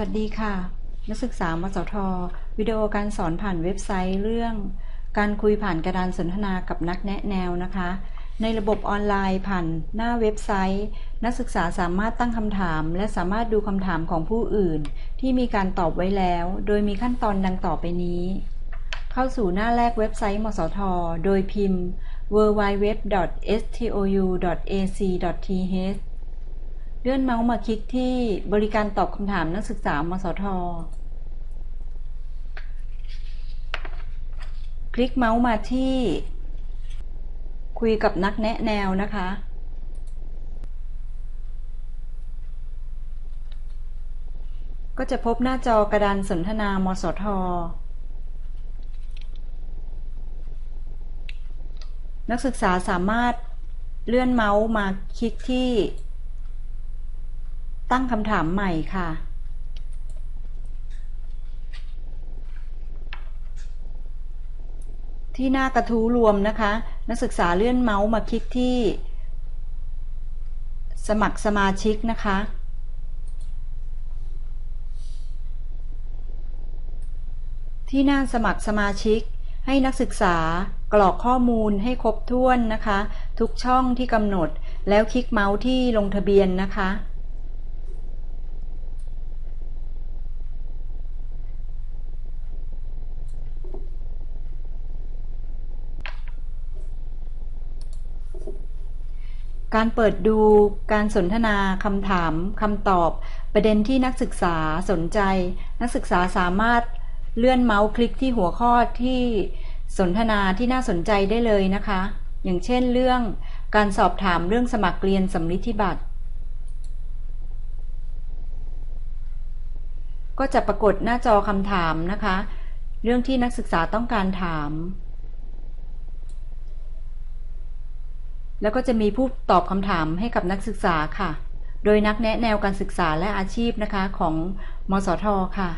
วัสดีค่ะ นักศึกษามสท วิดีโอการสอนผ่านเว็บไซต์เรื่อง การคุยผ่านกระดานสนทนากับนักแนะแนวนะคะ ในระบบออนไลน์ผ่านหน้าเว็บไซต์ นักศึกษาสามารถตั้งคำถาม และสามารถดูคำถามของผู้อื่น ที่มีการตอบไว้แล้ว โดยมีขั้นตอนดังต่อไปนี้ เข้าสู่หน้าแรกเว็บไซต์ มสท โดยพิมพ์ www.stou.ac.th เลื่อนเมาส์มาคลิกที่บริการตอบคำถามนักศึกษามสท คลิกเมาส์มาที่ คุยกับนักแนะแนวนะคะ ก็จะพบหน้าจอกระดานสนทนามสท นักศึกษาสามารถเลื่อนเมาส์มาคลิกที่ ตั้งคำถามใหม่ค่ะ ที่หน้ากระทู้รวมนะคะ นักศึกษาเลื่อนเมาส์มาคลิกที่ สมัครสมาชิกนะคะที่หน้าสมัครสมาชิก ให้นักศึกษากรอกข้อมูลให้ครบถ้วนนะคะ ทุกช่องที่กำหนดแล้วคลิกเมาส์ที่ลงทะเบียนนะคะ การเปิดดูการสนทนาคำถามคำตอบ ประเด็นที่นักศึกษาสนใจ นักศึกษาสามารถเลื่อนเมาส์คลิกที่หัวข้อที่สนทนาที่น่าสนใจได้เลยนะคะ อย่างเช่นเรื่องการสอบถามเรื่องสมัครเรียนสำลิธิบัตรก็จะปรากฏหน้าจอคำถามนะคะ เรื่องที่นักศึกษาต้องการถาม แล้วก็จะมีผู้ตอบคำถามให้กับนักศึกษาค่ะ โดยนักแนะแนวการศึกษาและอาชีพนะคะของมสทค่ะ